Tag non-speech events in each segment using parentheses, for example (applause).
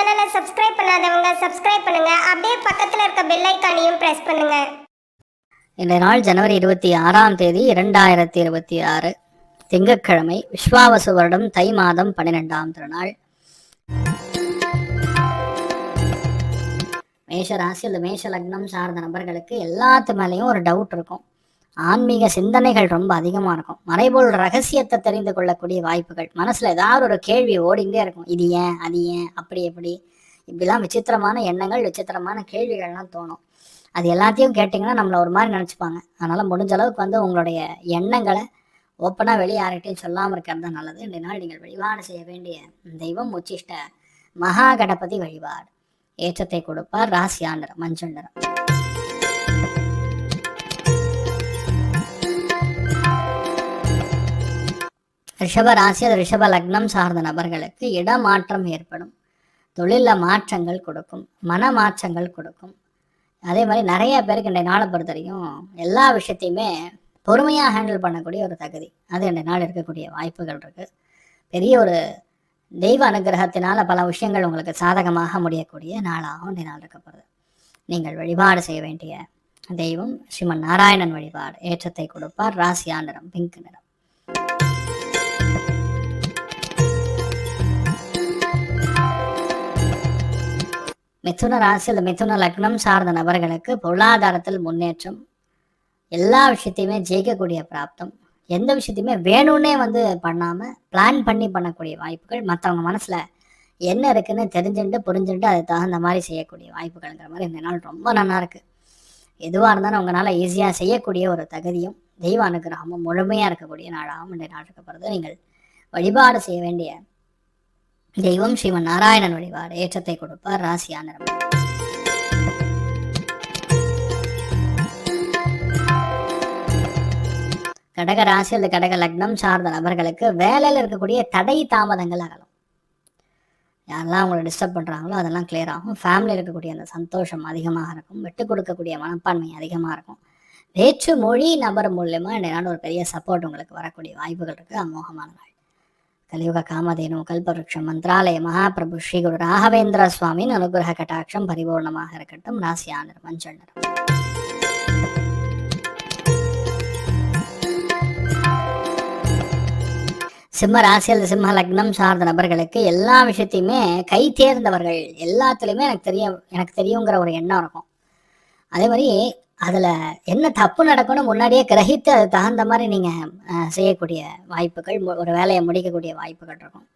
சேனலை சப்ஸ்கிரைப் பண்ணாதவங்க சப்ஸ்கிரைப் பண்ணுங்க. அப்படியே பக்கத்தில் இருக்க பெல் ஐக்கானையும் பிரஸ் பண்ணுங்க. இந்த நாள் ஜனவரி இருபத்தி ஆறாம் தேதி இரண்டாயிரத்தி இருபத்தி ஆறு. திங்கட்கிழமை விஸ்வாவசு வருடம் தை மாதம் பன்னிரெண்டாம் திருநாள். மேஷ ராசி அல்லது மேஷ லக்னம் சார்ந்த நபர்களுக்கு எல்லாத்து மேலேயும் ஒரு டவுட் இருக்கும். ஆன்மீக சிந்தனைகள் ரொம்ப அதிகமாக இருக்கும். மறைபோல் ரகசியத்தை தெரிந்து கொள்ளக்கூடிய வாய்ப்புகள். மனசில் ஏதாவது ஒரு கேள்வி ஓடிண்டே இருக்கும். இது ஏன்? அது ஏன்? அப்படி எப்படி இப்படிலாம் விசித்திரமான எண்ணங்கள் விசித்திரமான கேள்விகள்லாம் தோணும். அது எல்லாத்தையும் கேட்டிங்கன்னா நம்மளை ஒரு மாதிரி நினச்சிப்பாங்க. அதனால் முடிஞ்ச அளவுக்கு வந்து உங்களுடைய எண்ணங்களை ஓப்பனாக வெளியே யார்கிட்டையும் சொல்லாமல் இருக்கிறது தான் நல்லது. இன்றைய நாள் நீங்கள் வழிபாடு செய்ய வேண்டிய தெய்வம் உச்சிஷ்ட மகா கணபதி வழிபாடு. ஏற்றத்தை கொடுப்பார் ராசியா நிறம் மஞ்சள் நிறம். ரிஷப ராசி அது ரிஷப லக்னம் சார்ந்த நபர்களுக்கு இடமாற்றம் ஏற்படும். தொழிலில் மாற்றங்கள் கொடுக்கும். மன மாற்றங்கள் கொடுக்கும். அதே மாதிரி நிறைய பேருக்கு இன்றைய நாளை பொறுத்த வரைக்கும் எல்லா விஷயத்தையுமே பொறுமையாக ஹேண்டில் பண்ணக்கூடிய ஒரு தகுதி. அது இன்றைய நாள் இருக்கக்கூடிய வாய்ப்புகள் இருக்குது பெரிய ஒரு தெய்வ அனுகிரகத்தினால பல விஷயங்கள் உங்களுக்கு சாதகமாக முடியக்கூடிய நாளாகவும் இன்றைய நாள் இருக்கப்படுது நீங்கள் வழிபாடு செய்ய வேண்டிய தெய்வம் ஸ்ரீமன் நாராயணன் வழிபாடு. ஏற்றத்தை கொடுப்பார். ராசியா நிறம் பிங்க் நிறம். மிதுன ராசி அல்லது மிதுன லக்னம் சார்ந்த நபர்களுக்கு பொருளாதாரத்தில் முன்னேற்றம். எல்லா விஷயத்தையுமே ஜெயிக்கக்கூடிய பிராப்தம். எந்த விஷயத்தையுமே வேணும்னே வந்து பண்ணாமல் பிளான் பண்ணி பண்ணக்கூடிய வாய்ப்புகள் மற்றவங்க மனசில் என்ன இருக்குன்னு தெரிஞ்சுட்டு புரிஞ்சுட்டு அதுக்கு தகுந்த மாதிரி செய்யக்கூடிய வாய்ப்புகள்ங்கிற மாதிரி இந்த நாள் ரொம்ப நல்லா இருக்குது எதுவாக இருந்தாலும் உங்களால் ஈஸியாக செய்யக்கூடிய ஒரு தகுதியும் தெய்வ அனுகிரகமும் முழுமையாக இருக்கக்கூடிய நாளாகவும் இந்த நாள் இருக்கப்படுறது நீங்கள் வழிபாடு செய்ய வேண்டிய தெய்வம் ஸ்ரீமன் நாராயணன் வழிபாடு ஏற்றத்தை கொடுப்பார் ராசியா நிறம் கடக ராசி அல்லது கடக லக்னம் சார்ந்த நபர்களுக்கு வேலையில் இருக்கக்கூடிய தடை தாமதங்கள் அகலும். யாரெல்லாம் அவங்களை டிஸ்டர்ப் பண்ணுறாங்களோ அதெல்லாம் கிளியர் ஆகும். ஃபேமிலியில் இருக்கக்கூடிய அந்த சந்தோஷம் அதிகமாக இருக்கும். விட்டு கொடுக்கக்கூடிய மனப்பான்மை அதிகமாக இருக்கும். வேற்று மொழி நபர் மூலியமாக இந்த ஒரு பெரிய சப்போர்ட் உங்களுக்கு வரக்கூடிய வாய்ப்புகள் இருக்குது அமோகமான நாள் கலியுக காமதேனு கல்பவருஷம் மந்திராலய மகாபிரபு ஸ்ரீ குரு ராகவேந்திர சுவாமியின் அனுகிரக கட்டாட்சம் பரிபூர்ணமாக இருக்கட்டும் ராசியானர் மஞ்சள் சிம்ம ராசி அல்லது சிம்ம லக்னம் சார்ந்த நபர்களுக்கு எல்லா விஷயத்தையுமே கை தேர்ந்தவர்கள் எல்லாத்துலேயுமே எனக்கு தெரியும் எனக்கு தெரியுங்கிற ஒரு எண்ணம் இருக்கும். அதே மாதிரி அதில் என்ன தப்பு நடக்கும்னு முன்னாடியே கிரகித்து அது தகுந்த மாதிரி நீங்கள் செய்யக்கூடிய வாய்ப்புகள் மு- ஒரு வேலையை முடிக்கக்கூடிய வாய்ப்புகள் இருக்கும்.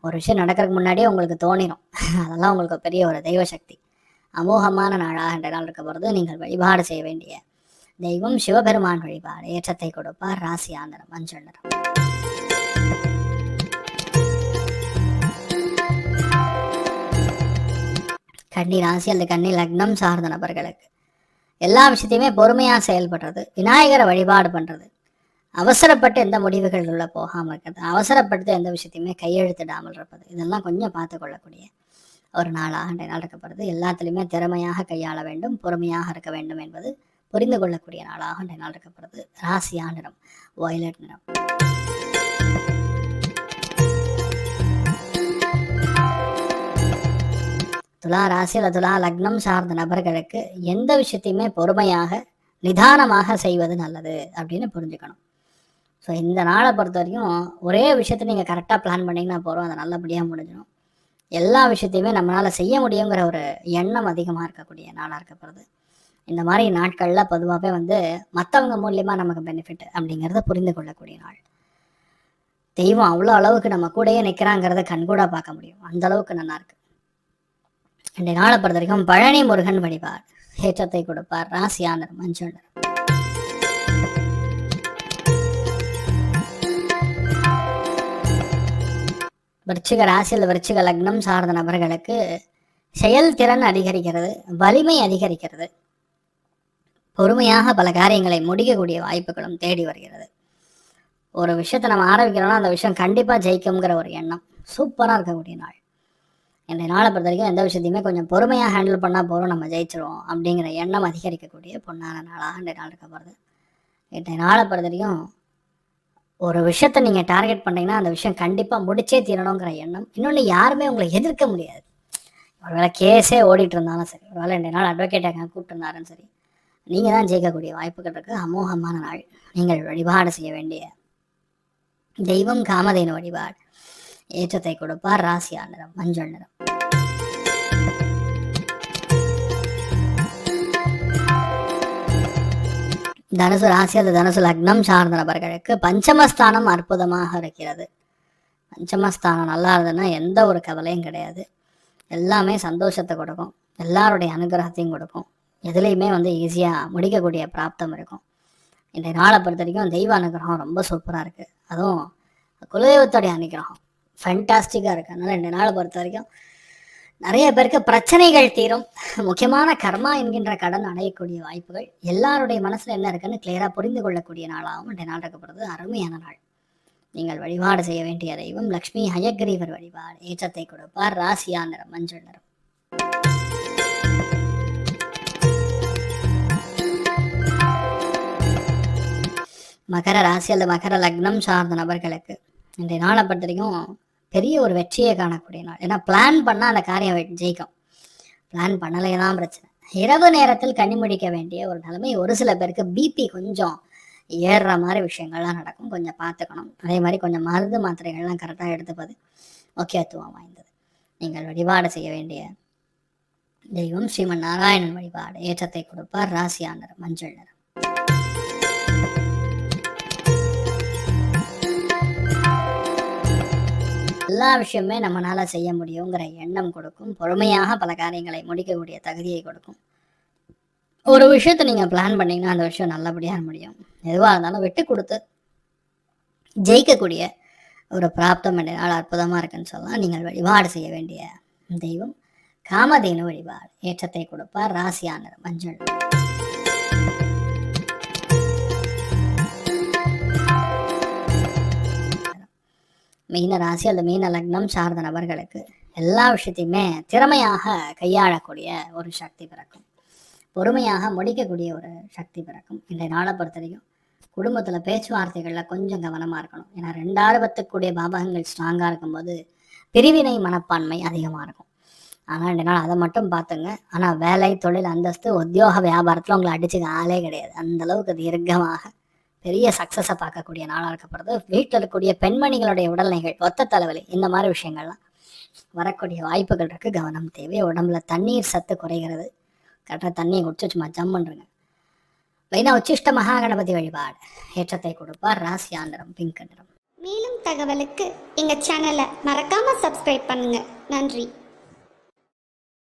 ஒரு விஷயம் நடக்கிறதுக்கு முன்னாடியே உங்களுக்கு தோணிடும் (laughs) அதெல்லாம் உங்களுக்கு பெரிய ஒரு தெய்வ சக்தி. அமோகமான நாளாக என்ற நாள் இருக்க போகிறது நீங்கள் வழிபாடு செய்ய வேண்டிய தெய்வம் சிவபெருமான் வழிபாடு. ஏற்றத்தை கொடுப்பார். ராசி ஆந்திரம் மஞ்சள் நிறம். கன்னி ராசி அல்லது கன்னி லக்னம் சார்ந்த நபர்களுக்கு எல்லா விஷயத்தையுமே பொறுமையாக செயல்படுறது விநாயகரை வழிபாடு பண்ணுறது அவசரப்பட்டு எந்த முடிவுகள் உள்ள போகாமல் இருக்கிறது. அவசரப்பட்டு எந்த விஷயத்தையுமே கையெழுத்திடாமல் இருப்பது. இதெல்லாம் கொஞ்சம் பார்த்து கொள்ளக்கூடிய ஒரு நாளாக இன்றைய நாள் இருக்கப்படுது எல்லாத்துலேயுமே திறமையாக கையாள வேண்டும் பொறுமையாக இருக்க வேண்டும் என்பது புரிந்து கொள்ளக்கூடிய நாளாக இன்றைய நாள் இருக்கப்படுது ராசியா நிறம் வயலட் நிறம். துலா ராசியில் துலா லக்னம் சார்ந்த நபர்களுக்கு எந்த விஷயத்தையுமே பொறுமையாக நிதானமாக செய்வது நல்லது அப்படின்னு புரிஞ்சுக்கணும். ஸோ இந்த நாளை பொறுத்த வரைக்கும் ஒரே விஷயத்த நீங்கள் கரெக்டாக பிளான் பண்ணிங்கன்னா போகிறோம் அதை நல்லபடியாக முடிஞ்சிடும். எல்லா விஷயத்தையுமே நம்மளால் செய்ய முடியுங்கிற ஒரு எண்ணம் அதிகமாக இருக்கக்கூடிய நாளாக இருக்கப்படுது இந்த மாதிரி நாட்களில் பொதுவாகவே வந்து மற்றவங்க மூலியமாக நமக்கு பெனிஃபிட் அப்படிங்கிறத புரிந்து கொள்ளக்கூடிய நாள். தெய்வம் அவ்வளோ அளவுக்கு நம்ம கூடயே நிற்கிறாங்கிறத கண்கூட பார்க்க முடியும். அந்த அளவுக்கு நல்லா இன்றைய நாளை பொறுத்த வரைக்கும் பழனி முருகன் வழிபார் ஏற்றத்தை கொடுப்பார் ராசியானர் மஞ்சள். விருச்சிக ராசியில் விருச்சிக லக்னம் சார்ந்த நபர்களுக்கு செயல்திறன் அதிகரிக்கிறது வலிமை அதிகரிக்கிறது. பொறுமையாக பல காரியங்களை முடிக்கக்கூடிய வாய்ப்புகளும் தேடி வருகிறது. ஒரு விஷயத்தை நம்ம ஆரம்பிக்கிறோம்னா அந்த விஷயம் கண்டிப்பாக ஜெயிக்குங்கிற ஒரு எண்ணம். சூப்பராக இருக்கக்கூடிய நாள். இன்றைய நாளை பொறுத்த வரைக்கும் எந்த விஷயத்தையுமே கொஞ்சம் பொறுமையாக ஹேண்டில் பண்ணால் போகிறோம் நம்ம ஜெயிச்சிருவோம் அப்படிங்கிற எண்ணம் அதிகரிக்கக்கூடிய பொண்ணான நாளாக இன்றைய நாள் இருக்க போகிறது இன்றைய நாளை பொறுத்த வரைக்கும் ஒரு விஷயத்தை நீங்கள் டார்கெட் பண்ணீங்கன்னா அந்த விஷயம் கண்டிப்பாக முடிச்சே தீரணுங்கிற எண்ணம் இன்னொன்று யாருமே உங்களை எதிர்க்க முடியாது. ஒருவேளை கேஸே ஓடிட்டு இருந்தாலும் சரி ஒருவேளை ரெண்டு நாள் அட்வொகேட் எங்க கூப்பிட்டுருந்தாலும் சரி நீங்கள் தான் ஜெயிக்கக்கூடிய வாய்ப்புகள் இருக்குது அமோகமான நாள். நீங்கள் வழிபாடு செய்ய வேண்டிய தெய்வம் காமதேனு வழிபாடு. ஏற்றத்தை கொடுப்பார் ராசியா நிறம் மஞ்சள் நிறம் தனுசு ராசி அது தனுசு லக்னம் சார்ந்த நபர்களுக்கு பஞ்சமஸ்தானம் அற்புதமாக இருக்கிறது. பஞ்சமஸ்தானம் நல்லா இருந்ததுன்னா எந்த ஒரு கவலையும் கிடையாது. எல்லாமே சந்தோஷத்தை கொடுக்கும். எல்லாருடைய அனுகிரகத்தையும் கொடுக்கும். எதுலேயுமே வந்து ஈஸியாக முடிக்கக்கூடிய பிராப்தம் இருக்கும். இன்றைய நாளை பொறுத்த வரைக்கும் தெய்வ அனுகிரகம் ரொம்ப சூப்பராக இருக்குது அதுவும் குலதெய்வத்துடைய அனுகிரகம். ஃபென்டாஸ்டிக்காக இருக்குது அதனால் ரெண்டு நாளை பொறுத்த வரைக்கும் நிறைய பேருக்கு பிரச்சனைகள் தீரும். முக்கியமான கர்மா என்கின்ற கடன் அடையக்கூடிய வாய்ப்புகள் எல்லாருடைய மனசில் என்ன இருக்குன்னு கிளியராக புரிந்து கொள்ளக்கூடிய நாளாகவும் ரெண்டு நாள் இருக்கப்படுறது அருமையான நாள். நீங்கள் வழிபாடு செய்ய வேண்டிய தெய்வம் லக்ஷ்மி ஹயக்ரீவர் வழிபாடு. ஏற்றத்தை கொடுப்பார். ராசியா நிறம் மஞ்சள் நிறம். மகர ராசி அல்லது மகர லக்னம் சார்ந்த நபர்களுக்கு இன்றைய நாளை பொறுத்த வரைக்கும் பெரிய ஒரு வெற்றியை காணக்கூடிய நாள். ஏன்னா பிளான் பண்ணால் அந்த காரியம் ஜெயிக்கும். பிளான் பண்ணலே தான் பிரச்சனை. இரவு நேரத்தில் கண்ணி முடிக்க வேண்டிய ஒரு நிலைமை ஒரு சில பேருக்கு பிபி கொஞ்சம் ஏறுற மாதிரி விஷயங்கள்லாம் நடக்கும். கொஞ்சம் பார்த்துக்கணும். அதே மாதிரி கொஞ்சம் மருந்து மாத்திரைகள்லாம் கரெக்டாக எடுத்துப்பது முக்கியத்துவம் வாய்ந்தது. நீங்கள் வழிபாடு செய்ய வேண்டிய தெய்வம் ஸ்ரீமன் நாராயணன் வழிபாடு. ஏற்றத்தை கொடுப்பார் ராசியா மஞ்சள் நிறம். எல்லா விஷயமே நம்மளால செய்ய முடியுங்கிற எண்ணம் கொடுக்கும். பொறுமையாக பல காரியங்களை முடிக்கக்கூடிய தகுதியை கொடுக்கும். ஒரு விஷயத்தை நீங்க பிளான் பண்ணீங்கன்னா அந்த விஷயம் நல்லபடியா முடியும். எதுவாக இருந்தாலும் விட்டு கொடுத்து ஜெயிக்கக்கூடிய ஒரு பிராப்தம் என்ற நாள் அற்புதமா இருக்குன்னு சொல்லலாம். நீங்கள் வழிபாடு செய்ய வேண்டிய தெய்வம். காமதேனு வழிபாடு. ஏற்றத்தை கொடுப்பார் ராசியானர் மஞ்சள். மீன ராசி அல்லது மீன லக்னம் சார்ந்த நபர்களுக்கு எல்லா விஷயத்தையுமே திறமையாக கையாளக்கூடிய ஒரு சக்தி பிறக்கும். பொறுமையாக முடிக்கக்கூடிய ஒரு சக்தி பிறக்கும். இன்றைய நாளை பொறுத்த வரைக்கும் குடும்பத்தில் பேச்சுவார்த்தைகளில் கொஞ்சம் கவனமாக இருக்கணும். ஏன்னா ரெண்டாறு பத்துக்கூடிய பாபகங்கள் ஸ்ட்ராங்காக இருக்கும்போது பிரிவினை மனப்பான்மை அதிகமாக இருக்கும். ஆனால் ரெண்டு நாள் அதை மட்டும் பார்த்துங்க. ஆனால் வேலை தொழில் அந்தஸ்து உத்தியோக வியாபாரத்தில் உங்களை அடிச்சுக்க ஆளே கிடையாது. அந்தளவுக்கு தீர்க்கமாக பெரிய சக்ஸஸை பார்க்கக்கூடிய நாளாக இருக்கப்படுது வீட்டில் இருக்கக்கூடிய பெண்மணிகளுடைய உடல்நிலைகள் ஒத்த தலைவலி இந்த மாதிரி விஷயங்கள்லாம் வரக்கூடிய வாய்ப்புகள் இருக்குது கவனம் தேவை. உடம்புல தண்ணீர் சத்து குறைகிறது. கரெக்டாக தண்ணியை குடிச்சு சும்மா ஜம் பண்ணுறங்க மெயினாக உச்சிஷ்ட மகா கணபதி வழிபாடு. ஏற்றத்தை கொடுப்பார். ராசியா நிறம் பிங்க் நிறம் மேலும் தகவலுக்கு எங்கள் சேனலை மறக்காமல் சப்ஸ்கிரைப் பண்ணுங்கள் நன்றி.